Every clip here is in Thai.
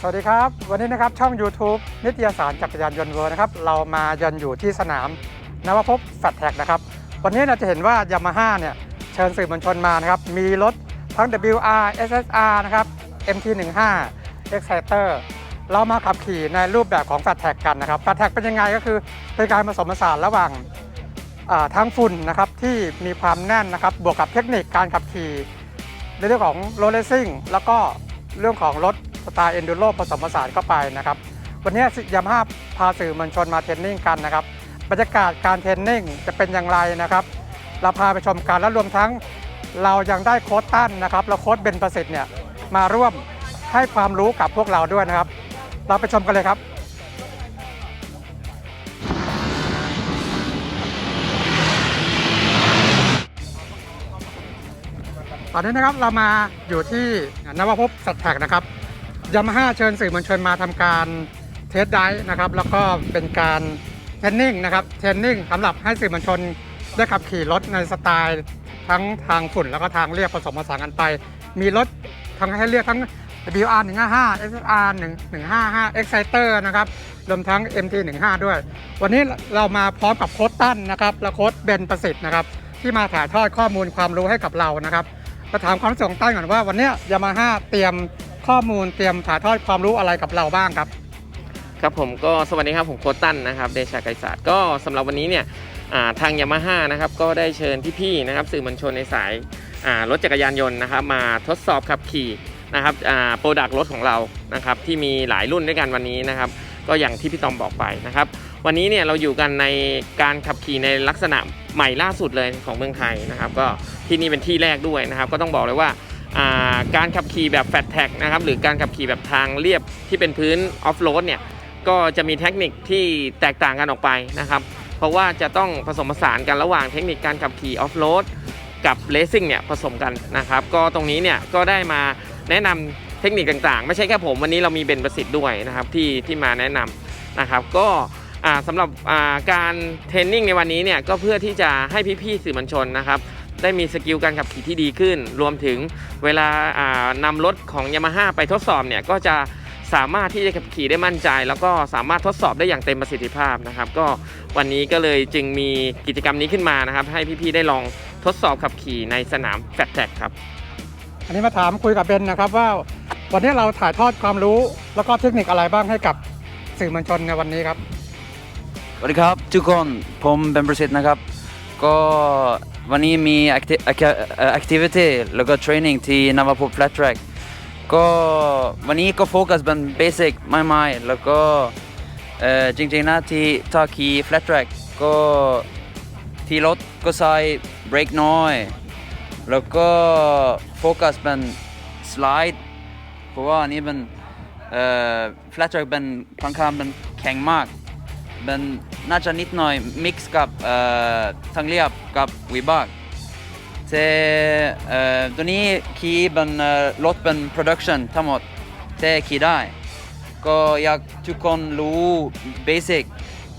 สวัสดีครับ วันนี้นะครับช่อง YouTube นิตยสารจักรยานยนต์เวิร์นะครับ เรามายันอยู่ที่สนามนวพบแฟตแท็กนะครับ วันนี้เราจะเห็นว่ายามาฮ่าเนี่ยเชิญสื่อมวลชนมานะครับ มีรถทั้ง WR SSR นะครับ MT15 Exciter เรามาขับขี่ในรูปแบบของแฟตแท็กกันนะครับแฟตแท็กเป็นยังไงก็คือเป็นการผสมผสานระหว่างทั้งฝุ่นนะครับที่มีความแน่นนะครับบวกกับเทคนิคการขับขี่ในเรื่องของโรลเลซิ่งแล้วก็เรื่องของรถ สไตล์เอนดูโรผสมผสานเข้าไปนะครับ วันนี้ยามาฮ่าพาสื่อมวลชนมาเทรนนิ่งกันนะครับ บรรยากาศการเทรนนิ่งจะเป็นอย่างไรนะครับ เราพาไปชมกันและรวมทั้งเรายังได้โค้ดตั้นนะครับและโค้ดเบนประสิทธิ์เนี่ยมาร่วมให้ความรู้กับพวกเราด้วยนะครับ เราไปชมกันเลยครับตอนนี้นะครับเรามาอยู่ที่นวพบสัตแท็กนะครับ ยามาฮ่าเชิญสื่อมวลชนมาทำการเทสไดฟ์นะครับแล้วก็เป็นการเทรนนิ่งนะครับเทรนนิ่งสำหรับให้สื่อมวลชนได้ขับขี่รถในสไตล์ทั้งทางฝุ่นแล้วก็ทางเรียบผสมผสานกันไป มีรถทั้งให้เรียกทั้ง WR 155 SR 155 Exciter นะครับรวมทั้ง MT 15ด้วย วันนี้เรามาพร้อมกับโค้ดตั้นนะครับและโค้ดเบนประสิทธิ์นะครับที่มาถ่ายทอดข้อมูลความรู้ให้กับเรานะครับมาถามความรู้สึกของตั้นก่อนว่าวันนี้ยามาฮ่าเตรียม ข้อมูลเตรียมถ่ายทอดความรู้อะไรกับเราบ้างครับ ครับผมก็สวัสดีครับผมโคตั้นนะครับเดชาไกรศาสตร์ก็สำหรับวันนี้เนี่ยอ่าทางยามาฮ่านะครับก็ได้เชิญพี่ๆนะครับสื่อมวลชนในสายอ่ารถจักรยานยนต์นะครับมาทดสอบขับขี่นะครับโปรดักต์รถของเรานะครับที่มีหลายรุ่นด้วยกันวันนี้นะครับ ก็อย่างที่พี่ตอมบอกไปนะครับ วันนี้เนี่ยเราอยู่กันในการขับขี่ในลักษณะใหม่ล่าสุดเลยของเมืองไทยนะครับ ก็ที่นี่เป็นที่แรกด้วยนะครับ ก็ต้องบอกเลยว่า การขับขี่แบบแฟตแท็กนะครับหรือการขับขี่แบบทางเรียบที่เป็นพื้นออฟโรดเนี่ยก็จะมีเทคนิคที่แตกต่างกันออกไปนะครับ เพราะว่าจะต้องผสมผสานกันระหว่างเทคนิคการขับขี่ออฟโรดกับเลสซิ่งเนี่ยผสมกันนะครับ ก็ตรงนี้เนี่ยก็ได้มาแนะนำเทคนิคต่างๆ ไม่ใช่แค่ผมวันนี้เรามีเบนประสิทธิ์ด้วยนะครับที่ที่มาแนะนำนะครับ ก็อ่าสำหรับการเทรนนิ่งในวันนี้เนี่ยก็เพื่อที่จะให้พี่ๆสื่อมวลชนนะครับ ได้มีสกิลการขับขี่ที่ดีขึ้น รวมถึงเวลาอ่านำรถของ Yamaha ไปทดสอบเนี่ยก็จะสามารถที่จะขับขี่ได้มั่นใจ แล้วก็สามารถทดสอบได้อย่างเต็มประสิทธิภาพนะครับ ก็วันนี้ก็เลยจึงมีกิจกรรมนี้ขึ้นมานะครับ ให้พี่ๆได้ลองทดสอบขับขี่ในสนามแฟตแท็กครับ อันนี้มาถามคุยกับเบนนะครับว่าวันนี้เราถ่ายทอดความรู้แล้วก็เทคนิคอะไรบ้างให้กับสื่อมวลชนในวันนี้ครับสวัสดีครับทุกคนผมเบนประสิทธิ์นะครับ ก็ วันนี้มี acti- acti- เอ่อ activity แล้วก็ training ที่นวพบ flat track ก็วันนี้ก็โฟกัสเป็น basic ไม่ไม่แล้วก็จริงๆนะที่ถ้าขี่ flat track ก็ที่รถก็ใส่เบรกน้อย แล้วก็โฟกัสเป็น slide เพราะว่าอันนี้เป็นเอ่อ flat track เป็นค่อนข้างเป็นแข็งมาก เป็นน่าจะนิดหน่อยมิกซ์กับเอ่อทางเรียบกับวิบากแต่เอ่อตัวนี้ขี่เป็นเอ่อรถเป็น production ทั้งหมดแต่ขี่ได้ ก็อยากทุกคนรู้ basic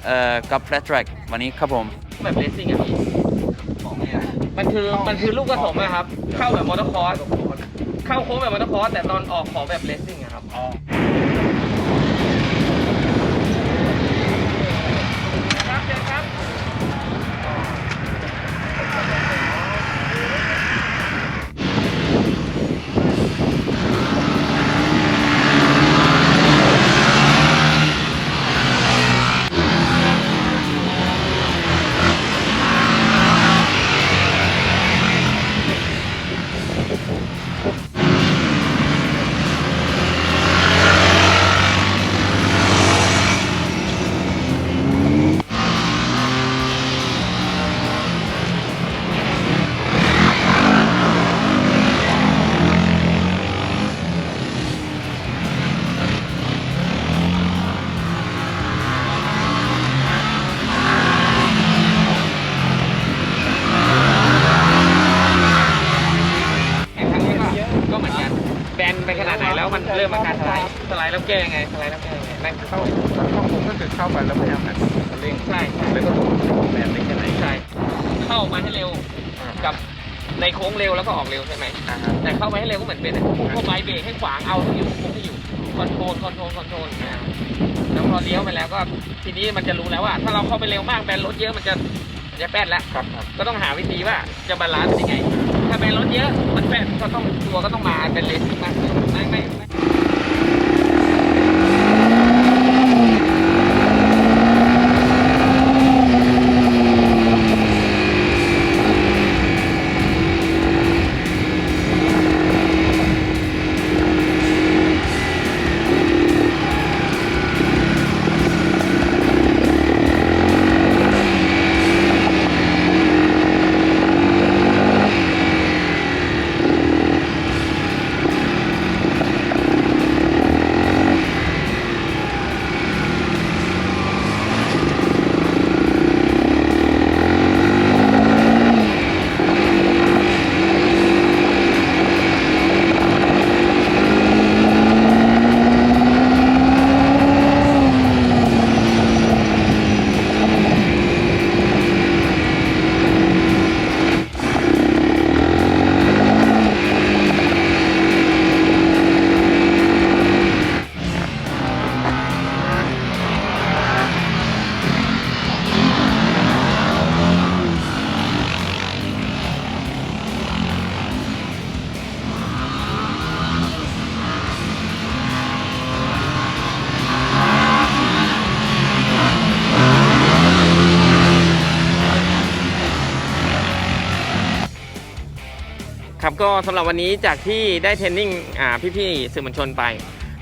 เอ่อกับ flat track วันนี้ครับผม แบบเลสซิ่งอะพี่มันคือมันคือลูกผสมนะครับ เข้าแบบมอเตอร์คอร์สเข้าโค้งแบบมอเตอร์คอร์สแต่ตอนออกขอแบบเลสซิ่งอะครับครับ สไลด์แล้วแก้ยังไงสไลด์แล้วแก้ยังไงแม่งเข้าเข้าผมก็คือเข้าไปแล้วพยายามแบบเร่งใช่ใช่แล้วก็ถูกแบบไม่แค่ไหนใช่เข้ามาให้เร็วกับในโค้งเร็วแล้วก็ออกเร็วใช่ไหมอ่าครับแต่เข้าไปให้เร็วก็เหมือนเป็นอะเข้าไปเบรกให้ขวางเอาให้อยู่คุมให้อยู่คอนโทรลคอนโทรลคอนโทรลอ่าแล้วพอเลี้ยวไปแล้วก็ทีนี้มันจะรู้แล้วว่า ถ้าเราเข้าไปเร็วมากแบนรถเยอะมันจะมันจะแป้นแล้วครับครับก็ต้องหาวิธีว่าจะบาลานซ์ยังไง ถ้าแบนรถเยอะมันแป้นก็ต้องตัวก็ต้องมาเป็นเลนซิ่งมากขึ้นไม่ไม่ ก็สำหรับวันนี้จากที่ได้เทรนนิ่งอ่าพี่ๆสื่อมวลชนไป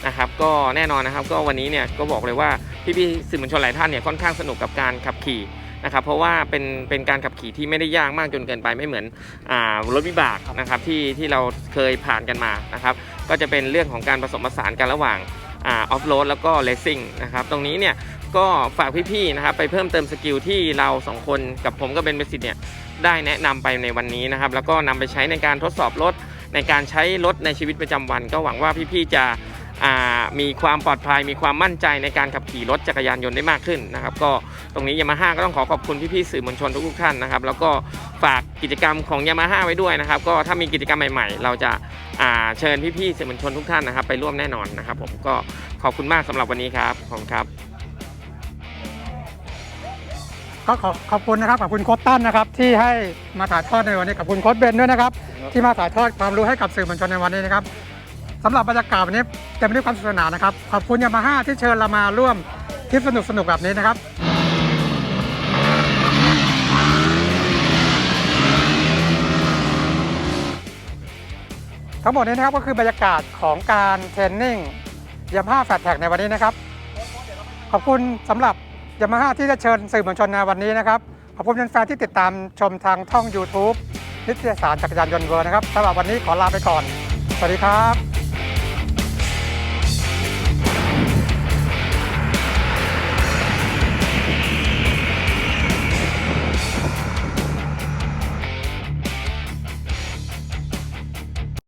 นะครับก็แน่นอนนะครับก็วันนี้เนี่ยก็บอกเลยว่าพี่ๆสื่อมวลชนหลายท่านเนี่ยค่อนข้างสนุกกับการขับขี่นะครับเพราะว่าเป็นเป็นการขับขี่ที่ไม่ได้ยากมากจนเกินไปไม่เหมือนอ่ารถวิบากนะครับที่ที่เราเคยผ่านกันมานะครับก็จะเป็นเรื่องของการผสมผสานกันระหว่าง ออฟโรดแล้วก็เลสซิ่งนะครับตรงนี้เนี่ยก็ฝากพี่ๆนะครับไปเพิ่มเติมสกิลที่เราสองคนกับผมก็เป็นเบสิตเนี่ยได้แนะนำไปในวันนี้นะครับ แล้วก็นำไปใช้ในการทดสอบรถในการใช้รถในชีวิตประจำวัน ก็หวังว่าพี่ๆจะ มีความปลอดภัยมีความมั่นใจในการขับขี่รถจักรยานยนต์ได้มากขึ้นนะครับ ก็ตรงนี้ยามาฮ่าก็ต้องขอขอบคุณพี่ๆสื่อมวลชนทุกๆท่านนะครับ แล้วก็ฝากกิจกรรมของยามาฮ่าไว้ด้วยนะครับ ก็ถ้ามีกิจกรรมใหม่ๆ เราจะอ่าเชิญพี่ๆสื่อมวลชนทุกท่านนะครับ ไปร่วมแน่นอนนะครับ ผมก็ขอบคุณมากสำหรับวันนี้ครับขอบคุณครับก็ขอขอบคุณนะครับขอบคุณโค้ชตั้นนะครับ ที่ให้มาถ่ายทอดในวันนี้ขอบคุณโค้ชเบนด้วยนะครับ ที่มาถ่ายทอดความรู้ให้กับสื่อมวลชนในวันนี้นะครับสำหรับบรรยากาศวันนี้เต็มไปด้วยความสนุกสนานนะครับ ขอบคุณยามาฮ่าที่เชิญเรามาร่วมทริปสนุกสนุกแบบนี้นะครับทั้งหมดนี้นะครับก็คือบรรยากาศของการเทรนนิ่งยามาฮ่าแฟตแท็กในวันนี้นะครับ ขอบคุณสำหรับยามาฮ่าที่จะเชิญสื่อมวลชนในวันนี้นะครับ ขอบคุณแฟนๆที่ติดตามชมทางช่อง YouTube นิตยสารจักรยานยนต์เวิร์นะครับสำหรับวันนี้ขอลาไปก่อน สวัสดีครับ